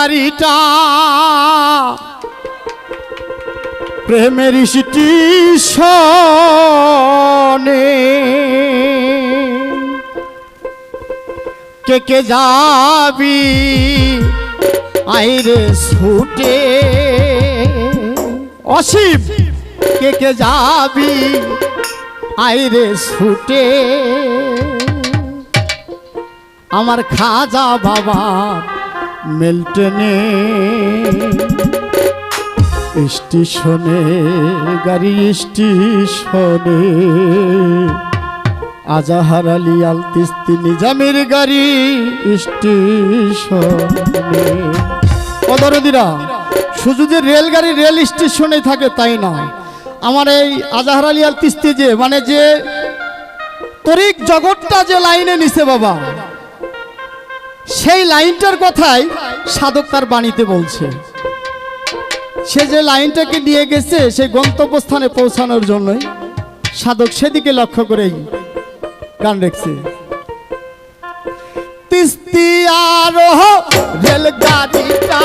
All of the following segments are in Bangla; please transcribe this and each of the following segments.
গাড়িটা প্রেমের স্টেশনে কে কে যাবি? আইরে ছুটে। অসীম, কে কে যাবি? আইরে ছুটে। আমার খাজা বাবা মেলটেনে স্টেশনে, গাড়ি স্টেশনে, আজাহার আলী আল তিস্তি নিজামের গাড়ি স্টেশনে। পদরদিরা শুধু যে রেলগাড়ি রেল স্টেশনে থাকে তাই না? আমার এই আজাহার আলী আল তিস্তি যে মানে যে তরিক জগৎটা যে লাইনে নিছে বাবা সেই লাইনটার কথাই সাধক তার বাণীতে বলছে। সে যে লাইনটাকে নিয়ে গেছে, সেই গন্তব্যস্থানে পৌঁছানোর জন্যই সাধক সেদিকে লক্ষ্য করেই গান রেখছে। তিস্তি আরোহ, রেলগাড়িটা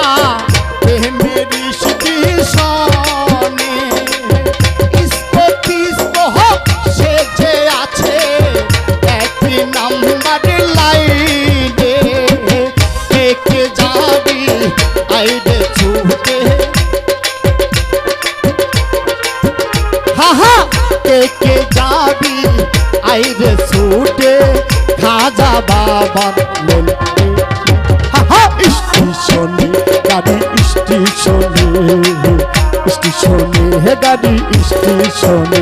ছুটে খাজা বাবা স্টেশনে গাড়ি স্টেশনে স্টেশনে হে গাড়ি স্টেশনে।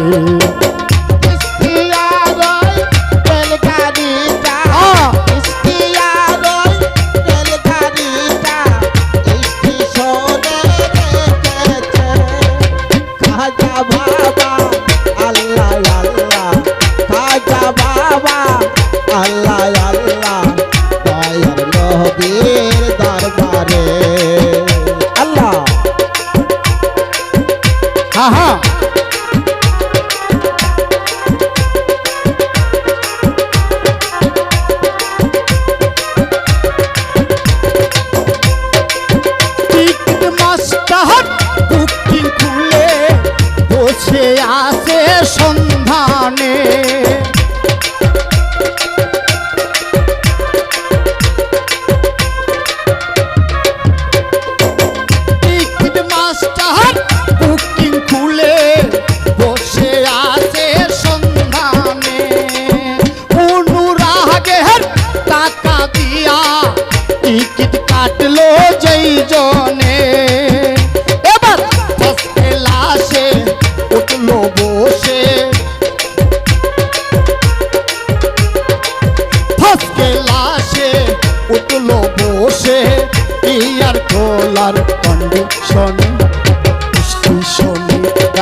冲他。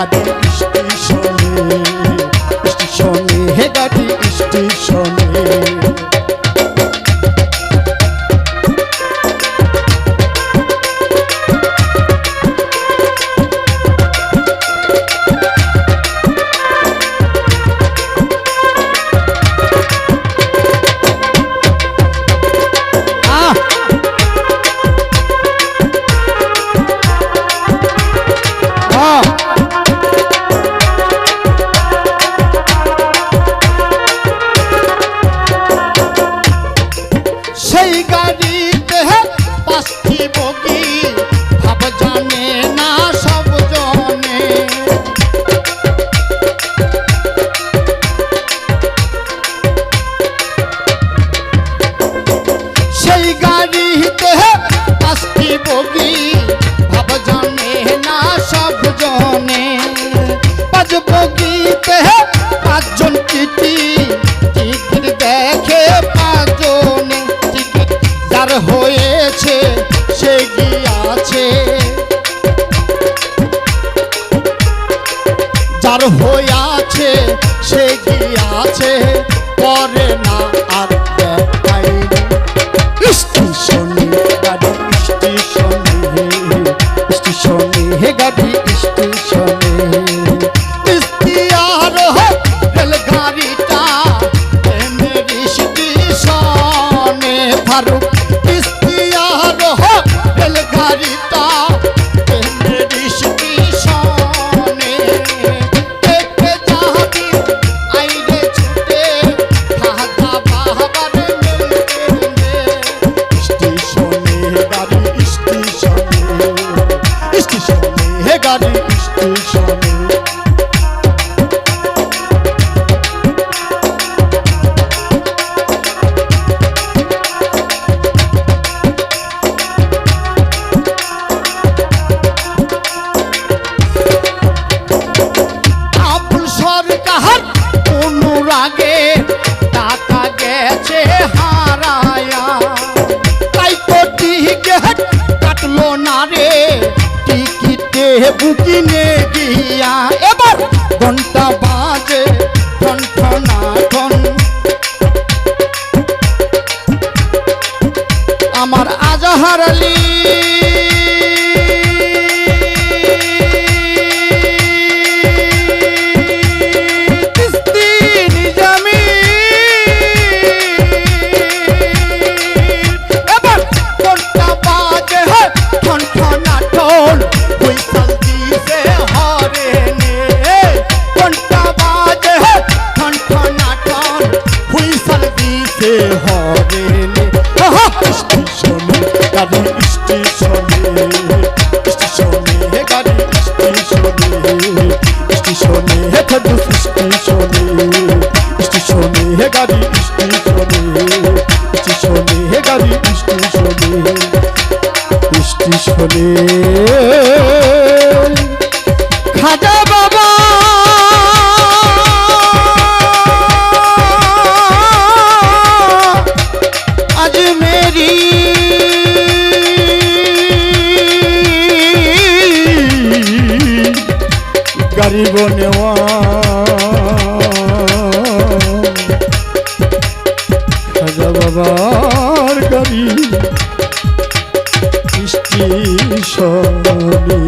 স্টেশনে সে গিয়াছে যার হইয়াছে সে গিয়াছে করে না। লেবু কিনে দিয়া। এবার ঘণ্টা বাজে ঘন্টনা ঘন আমার আজহার আলী হবে হরে কৃষ্ণ খাজা বাবার গাড়ি সৃষ্টি সবী